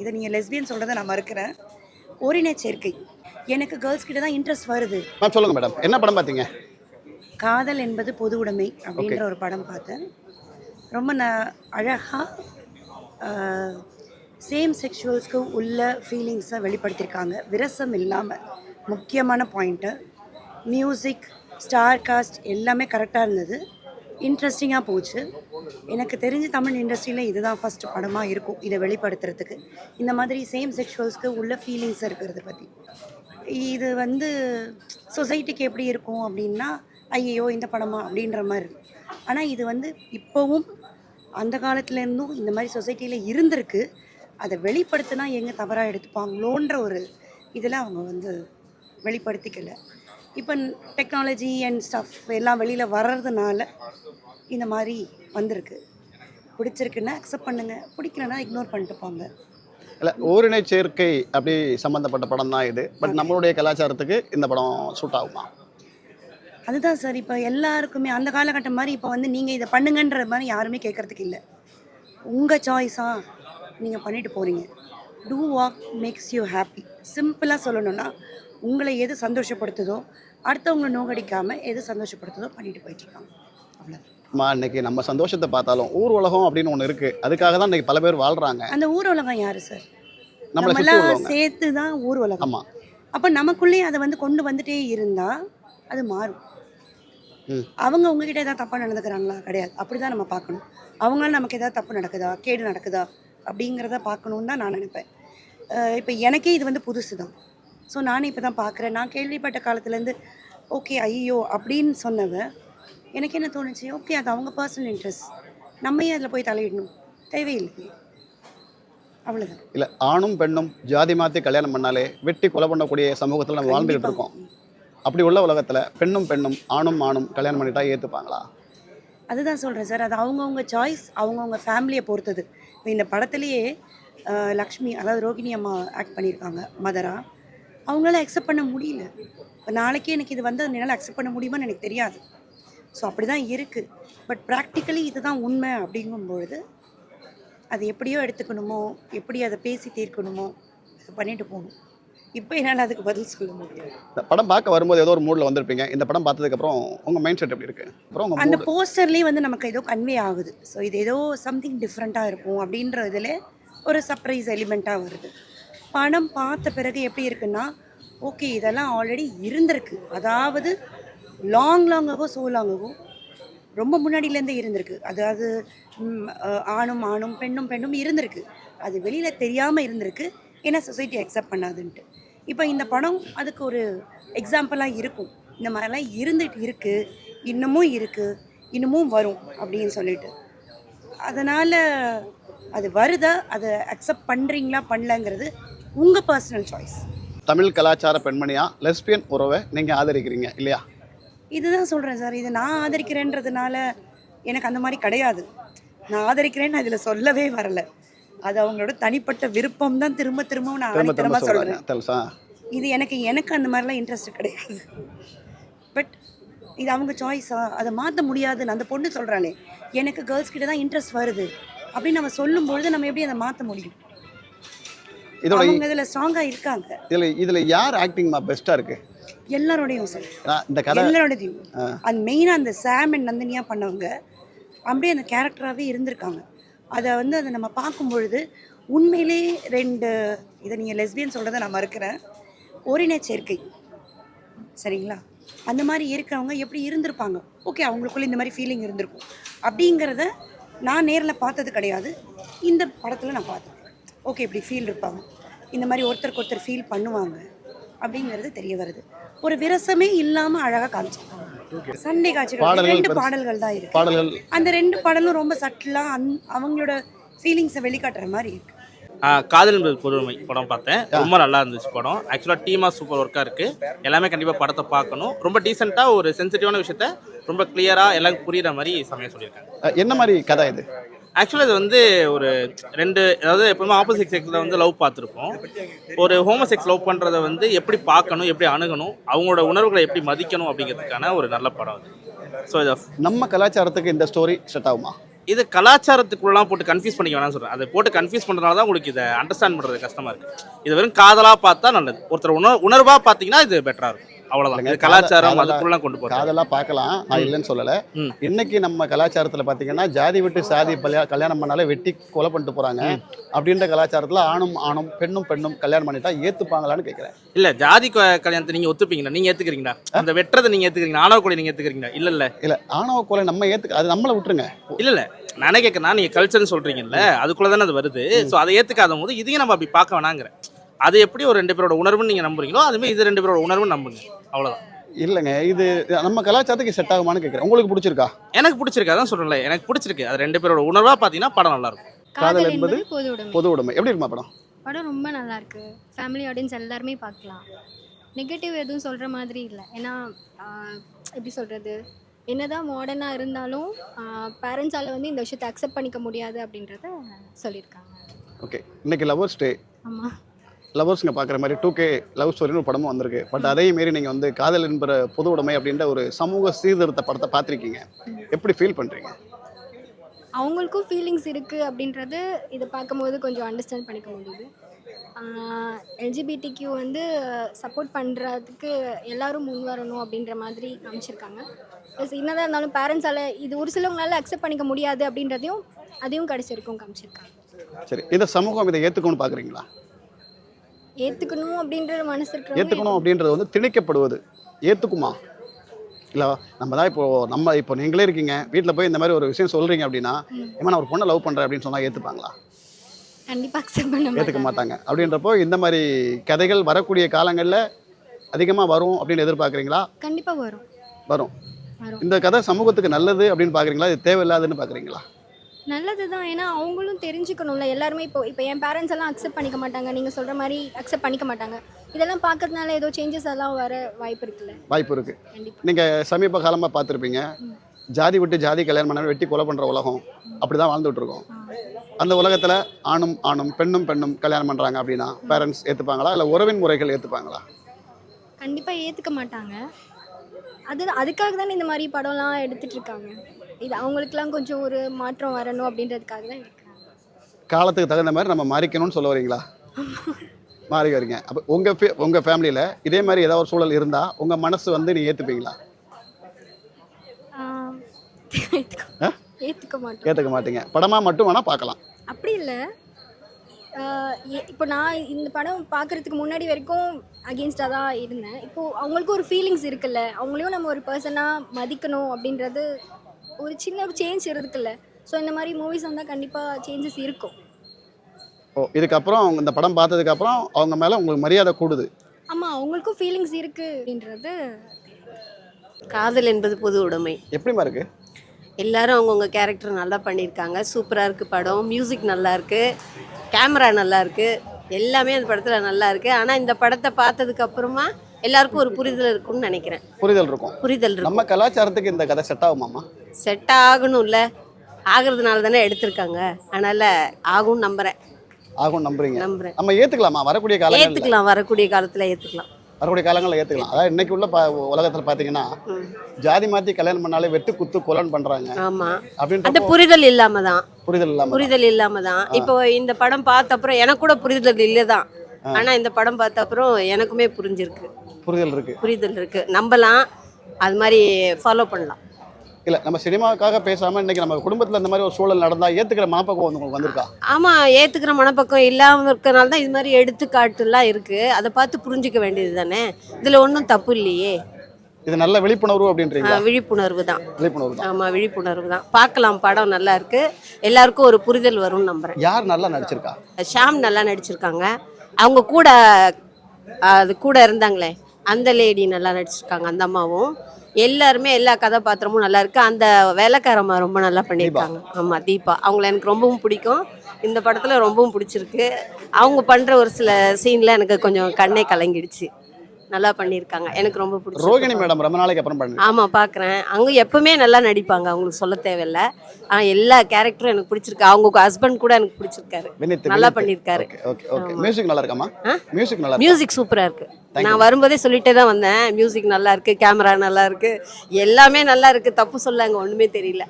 இதை நீங்கள் லெஸ்பியன் சொல்கிறத நான் மறுக்கிறேன். ஓரின சேர்க்கை. எனக்கு கேர்ள்ஸ் கிட்ட தான் இன்ட்ரெஸ்ட் வருது. மேம் சொல்லுங்க மேடம் என்ன படம் பார்த்தீங்க? காதல் என்பது பொது உடைமை அப்படின்ற ஒரு படம் பார்த்தேன். ரொம்ப ந அழகாக சேம் செக்ஷுவல்ஸ்க்கு உள்ள ஃபீலிங்ஸை வெளிப்படுத்தியிருக்காங்க. விரசம் இல்லாமல் முக்கியமான பாயிண்ட்டு மியூசிக் ஸ்டார் காஸ்ட் எல்லாமே கரெக்டாக இருந்தது. இன்ட்ரெஸ்டிங்காக போச்சு. எனக்கு தெரிஞ்ச தமிழ் இண்டஸ்ட்ரியில் இதுதான் ஃபஸ்ட் படமாக இருக்கும் இதை வெளிப்படுத்துறதுக்கு. இந்த மாதிரி சேம் செக்ஷுவல்ஸ்க்கு உள்ள ஃபீலிங்ஸ் இருக்கிறத பற்றி இது வந்து சொசைட்டிக்கு எப்படி இருக்கும் அப்படின்னா ஐயோ இந்த படமா அப்படின்ற மாதிரி இருக்கும். ஆனால் இது வந்து இப்போவும் அந்த காலத்துலேருந்தும் இந்த மாதிரி சொசைட்டியில் இருந்திருக்கு. அதை வெளிப்படுத்தினா எங்கே தவறாக எடுத்துப்பாங்களோன்ற ஒரு இதில் அவங்க வந்து வெளிப்படுத்திக்கல. இப்போ டெக்னாலஜி அண்ட் ஸ்டஃப் எல்லாம் வெளியில் வர்றதுனால இந்த மாதிரி வந்திருக்கு. பிடிச்சிருக்குன்னா அக்செப்ட் பண்ணுங்கள் பிடிக்கலன்னா இக்னோர் பண்ணிட்டு போங்க. இல்லை ஓரினை சேர்க்கை அப்படி சம்மந்தப்பட்ட படம் தான் இது. பட் நம்மளுடைய கலாச்சாரத்துக்கு இந்த படம் சூட் ஆகுமா? அதுதான் சார் இப்போ எல்லாருக்குமே அந்த காலகட்டம் மாதிரி இப்போ வந்து நீங்கள் இதை பண்ணுங்கன்ற மாதிரி யாருமே கேட்குறதுக்கு இல்லை. உங்கள் சாய்ஸா நீங்கள் பண்ணிட்டு போகிறீங்க to walk makes you happy சிம்பிளாக சொல்லணும்னா உங்களை எது சந்தோஷப்படுத்துதோ அடுத்தவங்களை நோகடிக்காமல் எது சந்தோஷப்படுத்துதோ பண்ணிட்டு போயிட்டுருக்காங்க. அவ்வளோ அம்மா இன்னைக்கு நம்ம சந்தோஷத்தை பார்த்தாலும் ஊர் உலகம் அப்படின்னு ஒன்று இருக்குது அதுக்காக தான் இன்னைக்கு பல பேர் வாழ்கிறாங்க அந்த ஊர் உலகம் யார் சார்? நம்மளை சுற்றி நம்மளாம் உள்ளவங்க. சேர்த்து தான் ஊர் உலகம். ஆமாம் அப்போ நமக்குள்ளேயே அதை வந்து கொண்டு வந்துட்டே இருந்தால் அது மாறும். ம். அவங்க உங்ககிட்ட ஏதாவது தப்பாக நடந்துக்கிறாங்களா? கிடையாது. அப்படி தான் நம்ம பார்க்கணும். அவங்களால நமக்கு ஏதாவது தப்பு நடக்குதா? கேடு நடக்குதா? அப்படிங்கிறத பார்க்கணுன்னு தான் நான் நினைப்பேன். இப்போ எனக்கே இது வந்து புதுசு தான் ஸோ நானே இப்போ தான் பார்க்குறேன் நான் கேள்விப்பட்ட காலத்துலேருந்து ஓகே ஐயோ அப்படின்னு சொன்னவ எனக்கு என்ன தோணுச்சு? ஓகே அது அவங்க பர்சனல் இன்ட்ரெஸ்ட் நம்ம ஏன் அதில் போய் தலையிடணும். தேவையில்லையே அவ்வளோதான் இல்லை ஆணும் பெண்ணும் ஜாதி மாற்றி கல்யாணம் பண்ணாலே வெட்டி கொலை பண்ணக்கூடிய சமூகத்தில் நம்ம வாழ்ந்துகிட்டு இருக்கோம். அப்படி உள்ள உலகத்தில் பெண்ணும் பெண்ணும் ஆணும் ஆணும் கல்யாணம் பண்ணிட்டா ஏற்றுப்பாங்களா அதுதான் சொல்கிறேன் சார். அது அவங்கவுங்க சாய்ஸ் அவங்கவுங்க ஃபேமிலியை பொறுத்தது. இப்போ இந்த படத்துலேயே லக்ஷ்மி அதாவது ரோகிணி அம்மா ஆக்ட் பண்ணியிருக்காங்க மதரா. அவங்களால அக்செப்ட் பண்ண முடியல. இப்போ நாளைக்கே எனக்கு இது வந்து என்னால் அக்செப்ட் பண்ண முடியுமான்னு எனக்கு தெரியாது. ஸோ அப்படி தான் இருக்குது பட் ப்ராக்டிக்கலி இதுதான் உண்மை அப்படிங்கும் பொழுது அது எப்படியோ எடுத்துக்கணுமோ எப்படி அதை பேசி தீர்க்கணுமோ அதை பண்ணிட்டு போகணும். இப்போ என்னால் அதுக்கு பதில் சொல்ல முடியாது. இந்த படம் பார்க்க வரும்போது ஏதோ ஒரு மூடில் வந்திருப்பீங்க. இந்த படம் பார்த்ததுக்கப்புறம் உங்கள் மைண்ட் செட் எப்படி இருக்குது அப்புறம் அந்த போஸ்டர்லேயே வந்து நமக்கு ஏதோ கன்வே ஆகுது. ஸோ இது ஏதோ சம்திங் டிஃப்ரெண்ட்டாக இருக்கும் அப்படின்ற இதில் ஒரு சர்ப்ரைஸ் எலிமெண்ட்டாக வருது. பணம் பார்த்த பிறகு எப்படி இருக்குன்னா ஓகே இதெல்லாம் ஆல்ரெடி இருந்திருக்கு. அதாவது லாங் லாங்காகவோ சோ லாங்காகவோ ரொம்ப முன்னாடியிலேருந்தே இருந்திருக்கு. அதாவது ஆணும் ஆணும் பெண்ணும் பெண்ணும் இருந்திருக்கு. அது வெளியில் தெரியாமல் இருந்திருக்கு. ஏன்னா சொசைட்டி அக்செப்ட் பண்ணாதுன்ட்டு. இப்போ இந்த படம் அதுக்கு ஒரு எக்ஸாம்பிளாக இருக்கும். இந்த மாதிரிலாம் இருந்துட்டு இருக்குது இன்னமும் இருக்குது இன்னமும் வரும் அப்படின்னு சொல்லிட்டு. அதனால் அது வருதா? அதை அக்செப்ட் பண்ணுறீங்களா பண்ணலங்கிறது உங்கள் பர்சனல் சாய்ஸ் தமிழ் கலாச்சார பெண்மணியா லெஸ்பியன் உறவை நீங்கள் ஆதரிக்கிறீங்க இல்லையா? இதுதான் சொல்கிறேன் சார். இது நான் ஆதரிக்கிறேன்றதுனால எனக்கு அந்த மாதிரி கிடையாது. நான் ஆதரிக்கிறேன்னு அதில் சொல்லவே வரல. அது அவங்களோட தனிப்பட்ட விருப்பம் தான் திரும்ப திரும்ப நான் ஆணித்தரமாக சொல்கிறேன் இது எனக்கு எனக்கு அந்த மாதிரிலாம் இன்ட்ரெஸ்ட் கிடையாது. பட் இது அவங்க சாய்ஸா அதை மாற்ற முடியாதுன்னு அந்த பொண்ணு சொல்கிறாளே எனக்கு கேர்ள்ஸ் கிட்ட தான் இன்ட்ரெஸ்ட் வருது. அப்படின்னு நம்ம சொல்லும்பொழுது நம்ம எப்படி அதை மாற்ற முடியும்? இதோட இதில் ஸ்ட்ராங்காக இருக்காங்க. இதில் இதில் யார் ஆக்டிங்மா பெஸ்ட்டாக இருக்குது எல்லாரோடையும் சார் இந்த கதை எல்லாரோடையும். அது மெயினாக அந்த சாம் அண்ட் நந்தினியா பண்ணவங்க அப்படியே அந்த கேரக்டராகவே இருந்திருக்காங்க. அதை வந்து அதை நம்ம பார்க்கும் பொழுது உண்மையிலே ரெண்டு இதை நீங்கள் லெஸ்பியன் சொல்கிறத நான் மறுக்கிறேன். ஓரின சேர்க்கை. சரிங்களா? அந்த மாதிரி இருக்கிறவங்க எப்படி இருந்திருப்பாங்க? ஓகே அவங்களுக்குள்ள இந்த மாதிரி ஃபீலிங் இருந்திருக்கும். அப்படிங்கிறத நான் நேரில் பார்த்தது கிடையாது. இந்த படத்தில் நான் பார்த்தேன். ஓகே இப்படி ஃபீல் இருப்பாங்க. இந்த மாதிரி ஒருத்தருக்கு ஒருத்தர் ஃபீல் பண்ணுவாங்க அப்படிங்கிறது தெரிய வருது. ஒரு விரசமே இல்லாமல் அழகாக காமிச்சிருக்காங்க. சண்டை காட்சிகள் பாடல்கள் ரெண்டு. பாடல்கள் தான் இருக்கு. பாடல்கள். அந்த ரெண்டு பாடலும் ரொம்ப சட்டிலாக அந் அவங்களோட ஃபீலிங்ஸை வெளிக்காட்டுற மாதிரி இருக்கு. காதல் என்பது பொறுமை படம் பார்த்தேன். ரொம்ப நல்லா இருந்துச்சு படம். ஆக்சுவலாக டீமாக சூப்பர் ஒர்க்காக இருக்குது எல்லாமே கண்டிப்பாக படத்தை பார்க்கணும். ரொம்ப டீசெண்டாக ஒரு சென்சிட்டிவான விஷயத்த ரொம்ப கிளியராக எல்லாம் புரியுற மாதிரி சமயம் சொல்லியிருக்காங்க. என்ன மாதிரி கதை இது? ஆக்சுவலாக இது வந்து ஒரு ரெண்டு அதாவது எப்பவுமே ஆப்போசிட் செக்ஸில் வந்து லவ் பார்த்துருப்போம். ஒரு ஹோமோசெக்ஸ் லவ் பண்ணுறதை வந்து எப்படி பார்க்கணும் எப்படி அணுகணும் அவங்களோட உணர்வுகளை எப்படி மதிக்கணும் அப்படிங்கிறதுக்கான ஒரு நல்ல படம் அது. ஸோ இதை நம்ம கலாச்சாரத்துக்கு இந்த ஸ்டோரி செட் ஆகுமா? இது கலாச்சாரத்துக்குள்ளலாம் போட்டு கன்ஃபியூஸ் பண்ணிக்க வேணாம்னு சொல்கிறேன் அதை போட்டு கன்ஃபியூஸ் பண்ணுறதுனால தான் உங்களுக்கு இதை அண்டர்ஸ்டாண்ட் பண்ணுறது கஷ்டமாக இருக்குது இது வெறும் காதலாக பார்த்தா நல்லது. ஒருத்தர் உணர் உணர்வாக பார்த்தீங்கன்னா இது பெட்டராக இருக்கும். இது கலாச்சாரம் அதுக்குள்ளலாம் கொண்டு போகிறது காதலா பார்க்கலாம். நான் இல்லைன்னு சொல்லல. இன்னைக்கு நம்ம கலாச்சாரத்துல பாத்தீங்கன்னா ஜாதி விட்டு சாதி கல்யாணம் பண்ணாலே வெட்டி கொலை பண்ணிட்டு போறாங்க. அப்படின்ற கலாச்சாரத்துல ஆணும் ஆணும் பெண்ணும் பெண்ணும் கல்யாணம் பண்ணிட்டா ஏத்துப்பாங்களான்னு கேக்குறேன். இல்லை ஜாதி கல்யாணத்தை நீங்கள் ஒத்துப்பீங்களா? நீங்கள் ஏற்றுக்கிறீங்களா அந்த வெட்டுறதை நீங்கள் ஏற்றுக்கிறீங்களா ஆணவ கொலை நீங்கள் ஏற்றுக்கிறீங்களா இல்லை இல்லை. இல்ல ஆணவ கொலை நம்ம ஏத்துக்க அது நம்மள விட்டுருங்க. இல்லை இல்லை. நானே கேட்குறேன் நீங்கள் கல்ச்சர்னு சொல்கிறீங்கல்ல அதுக்குள்ளே தானே அது வருது. ஸோ அதை ஏற்றுக்காத போது இதையும் நம்ம அப்படி பார்க்க வேணாங்கிறேன் அது எப்படி ஒரு ரெண்டு பேரோட உணர்வுன்னு நீங்கள் நம்புறீங்களோ அதுமாதிரி இது ரெண்டு பேரோட உணர்வுன்னு நம்புங்க. அவ்வளோதான் இல்லைங்க இது நம்ம கலாச்சாரத்துக்கு செட் ஆகுமான்னு கேக்குறேன். உங்களுக்கு பிடிச்சிருக்கா? எனக்கு பிடிச்சிருக்கு அதான் சொல்கிறேன்ல எனக்கு பிடிச்சிருக்கு. அது ரெண்டு பேரோட உணர்வாக பார்த்தீங்கன்னா படம் நல்லா இருக்கும். காதல் என்பது பொது உடைமை. பொது உடைமை. எப்படி இருக்குமா படம்? படம் ரொம்ப நல்லா இருக்கு. ஃபேமிலி ஆடியன்ஸ் எல்லாருமே பார்க்கலாம். நெகட்டிவ் எதுவும் சொல்கிற மாதிரி இல்லை. ஏன்னா ஆஹ், எப்படி சொல்கிறது என்னதான் மாடர்னாக இருந்தாலும் பேரண்ட்ஸால் வந்து இந்த விஷயத்தை அக்செப்ட் பண்ணிக்க முடியாது அப்படின்றத சொல்லியிருக்காங்க. ஓகே இன்னைக்கு லவர்ஸ் டே ஆமாம் லவர்ஸ்ங்க பார்க்குற மாதிரி டூ கே லவ் ஸ்டோரின்னு ஒரு படமும் வந்திருக்கு. பட் அதே மாரி நீங்கள் வந்து காதல் என்பற பொது உடைமை அப்படின்ற ஒரு சமூக சீர்திருத்த படத்தை பார்த்துருக்கீங்க. எப்படி ஃபீல் பண்ணுறீங்க அவங்களுக்கும் ஃபீலிங்ஸ் இருக்குது அப்படின்றது இதை பார்க்கும்போது கொஞ்சம் அண்டர்ஸ்டாண்ட் பண்ணிக்க முடியுது. எல்ஜிபிடி கியூ வந்து சப்போர்ட் பண்ணுறதுக்கு எல்லாரும் முன் வரணும் அப்படின்ற மாதிரி காமிச்சிருக்காங்க. ப்ளஸ் என்னதான் இருந்தாலும் பேரண்ட்ஸால் இது ஒரு சிலவங்களால அக்செப்ட் பண்ணிக்க முடியாது அப்படின்றதையும் அதையும் கடைசி வரைக்கும் காமிச்சிருக்காங்க. சரி இந்த சமூகம் இதை ஏற்றுக்கணும்னு பார்க்குறீங்களா ஏற்றுக்கணும் அப்படின்ற மனசு இருக்கிறவங்க ஏற்றுக்கணும் அப்படின்றது வந்து திணிக்கப்படுவது. ஏற்றுக்குமா இல்லை நம்ம தான் இப்போ நம்ம இப்போ நீங்களே இருக்கீங்க வீட்டில் போய் இந்த மாதிரி ஒரு விஷயம் சொல்கிறீங்க அப்படின்னா ஏமா நான் ஒரு பொண்ணை லவ் பண்ணுறேன் அப்படின்னு சொன்னால் ஏற்றுப்பாங்களா கண்டிப்பாக அக்செப்ட் பண்ண ஏற்றுக்க மாட்டாங்க. அப்படின்றப்போ இந்த மாதிரி கதைகள் வரக்கூடிய காலங்களில் அதிகமாக வரும் அப்படின்னு எதிர்பார்க்குறீங்களா? கண்டிப்பாக வரும். வரும். வரும். இந்த கதை சமூகத்துக்கு நல்லது அப்படின்னு பார்க்குறீங்களா இது தேவையில்லாதுன்னு பார்க்குறீங்களா நல்லது தான் ஏன்னா அவங்களும் தெரிஞ்சுக்கணும்ல. எல்லாருமே இப்போ இப்போ என் பேரண்ட்ஸ் எல்லாம் அக்செப்ட் பண்ணிக்க மாட்டாங்க. நீங்கள் சொல்கிற மாதிரி அக்செப்ட் பண்ணிக்க மாட்டாங்க. இதெல்லாம் பார்க்கறதுனால ஏதோ சேஞ்சஸ் எல்லாம் வர வாய்ப்பு இருக்குல்ல. வாய்ப்பு இருக்குது நீங்கள் சமீப காலமாக பார்த்துருப்பீங்க. ஜாதி விட்டு ஜாதி கல்யாணம் பண்ண வெட்டி கொலை பண்ணுற உலகம் அப்படி தான் வாழ்ந்துட்டு இருக்கோம். அந்த உலகத்தில் ஆணும் ஆணும் பெண்ணும் பெண்ணும் கல்யாணம் பண்ணுறாங்க அப்படின்னா பேரண்ட்ஸ் ஏற்றுப்பாங்களா இல்லை உறவின் முறைகள் ஏற்றுப்பாங்களா கண்டிப்பாக ஏற்றுக்க மாட்டாங்க. அது அதுக்காக தானே இந்த மாதிரி படம்லாம் எடுத்துட்டு இருக்காங்க. இது அவங்களுக்குலாம் கொஞ்சம் ஒரு மாற்றம் வரணும் அப்படின்றதுக்காக தான் எடுக்கிறாங்க. காலத்துக்கு தகுந்த மாதிரி நம்ம மாறிக்கணும்னு சொல்ல வரீங்களா? மாறி வரீங்க. அப்போ உங்கள் ஃபே உங்கள் ஃபேமிலியில் இதே மாதிரி ஏதாவது ஒரு சூழல் இருந்தால் உங்கள் மனசு வந்து நீ ஏற்றுப்பீங்களா? ஏற்றுக்க மாட்டோம். ஏற்றுக்க மாட்டீங்க. படமாக மட்டும் வேணால் பார்க்கலாம். அப்படி இல்லை. இப்போ நான் இந்த படம் பார்க்குறதுக்கு முன்னாடி வரைக்கும் அகெயின்ஸ்டாக தான் இருந்தேன். இப்போது அவங்களுக்கும் ஒரு ஃபீலிங்ஸ் இருக்குல்ல. அவங்களையும் நம்ம ஒரு பர்சனாக மதிக்கணும் அப்படின்றது ஒரு சின்ன ஒரு சேஞ்ச் இருக்குல்ல ஸோ இந்த மாதிரி மூவிஸ் வந்தால் கண்டிப்பாக சேஞ்சஸ் இருக்கும். ஓ இதுக்கப்புறம் அவங்க இந்த படம் பார்த்ததுக்கப்புறம் அவங்க மேலே உங்களுக்கு மரியாதை கூடுது. ஆமாம் அவங்களுக்கும் ஃபீலிங்ஸ் இருக்குது அப்படின்றது. காதல் என்பது பொது உடைமை. எப்படிமா இருக்கு? எல்லாரும் அவங்கவுங்க கேரக்டர் நல்லா பண்ணியிருக்காங்க. சூப்பராக இருக்குது படம். மியூசிக் நல்லா இருக்குது கேமரா நல்லா இருக்குது எல்லாமே அந்த படத்தில் நல்லா இருக்குது ஆனால் இந்த படத்தை பார்த்ததுக்கு அப்புறமா எல்லாருக்கும் ஒரு புரிதல் இருக்கும்னு நினைக்கிறேன். புரிதல் இருக்கும். புரிதல் இருக்கும். நம்ம கலாச்சாரத்துக்கு இந்த கதை செட் ஆகுமாம்மா? செட் ஆகணும்ல. ஆகிறதுனால தானே எடுத்திருக்காங்க. அதனால் ஆகும்னு நம்புகிறேன் ஆகும் நம்புறீங்க. நம்புகிறேன் நம்ம ஏற்றுக்கலாமா வரக்கூடிய காலங்களில்? ஏற்றுக்கலாம் வரக்கூடிய காலத்தில் ஏற்றுக்கலாம் வரக்கூடிய காலங்களில் ஏற்றுக்கலாம் அதாவது இன்னைக்கு உள்ள ப உலகத்தில் பார்த்தீங்கன்னா ஜாதி மாற்றி கல்யாணம் பண்ணாலே வெட்டு குத்து கொலன் பண்ணுறாங்க ஆமாம் அந்த அப்படின்ற புரிதல் இல்லாமல் தான். புரிதல் இல்லாமல் புரிதல் இல்லாம தான். இப்போ இந்த படம் பார்த்த அப்புறம் எனக்கு கூட புரிதல் இல்லை தான் ஆனா இந்த படம் பார்த்த அப்புறம் எனக்குமே புரிஞ்சிருக்கு. புரிதல் இருக்கு. புரிதல் இருக்கு. நம்பலாம் அது மாதிரி ஃபாலோ பண்ணலாம். இல்லை நம்ம சினிமாவுக்காக பேசாமல் இன்னைக்கு நம்ம குடும்பத்தில் இந்த மாதிரி ஒரு சூழல் நடந்தால் ஏற்றுக்கிற மனப்பக்குவம் வந்து உங்களுக்கு வந்திருக்கா? ஆமா ஏத்துக்கிற மனப்பக்கம் இல்லாம இருக்கறனால தான் இது மாதிரி எடுத்துக்காட்டுலாம் இருக்கு. அதை பார்த்து புரிஞ்சுக்க வேண்டியது தானே? இதுல ஒன்றும் தப்பு இல்லையே. இது நல்ல விழிப்புணர்வு அப்படின்றீங்களா? ஆஹ் விழிப்புணர்வு தான். விழிப்புணர்வு தான். ஆமா விழிப்புணர்வு தான். பார்க்கலாம் படம் நல்லா இருக்கு. எல்லாருக்கும் ஒரு புரிதல் வரும்னு நம்புறேன். யார் நல்லா நடிச்சிருக்கா? ஷாம் நல்லா நடிச்சிருக்காங்க. அவங்க கூட அது கூட இருந்தாங்களே அந்த லேடி நல்லா நடிச்சிருக்காங்க அந்த அம்மாவும். எல்லாருமே எல்லா கதாபாத்திரமும் நல்லா இருக்கு. அந்த வேலைக்காரம்மா ரொம்ப நல்லா பண்ணியிருக்காங்க. ஆமாம் தீபா. அவங்கள எனக்கு ரொம்பவும் பிடிக்கும். இந்த படத்தில் ரொம்பவும் பிடிச்சிருக்கு. அவங்க பண்ணுற ஒரு சில சீனில் எனக்கு கொஞ்சம் கண்ணே கலங்கிடுச்சு. நல்லா பண்ணியிருக்காங்க. எனக்கு ரொம்ப பிடிச்சிருக்கு. ரோகிணி மேடம் ரொம்ப நாளைக்கு அப்புறம் பண்ணு. ஆமாம் பார்க்குறேன் அவங்க எப்பவுமே நல்லா நடிப்பாங்க. அவங்களுக்கு சொல்ல தேவையில்ல. ஆனால் எல்லா கேரக்டரும் எனக்கு பிடிச்சிருக்கு. அவங்க ஹஸ்பண்ட் கூட எனக்கு பிடிச்சிருக்காரு. வினித் நல்லா. பண்ணியிருக்காரு. ஓகே ஓகே மியூசிக் நல்லா இருக்காமா மியூசிக் நல்லா? மியூசிக் சூப்பரா இருக்கு. நான் வரும்போதே சொல்லிட்டே தான் வந்தேன். மியூசிக் நல்லா இருக்கு கேமரா நல்லா இருக்கு எல்லாமே நல்லா இருக்கு தப்பு சொல்ல அங்க ஒண்ணுமே தெரியல.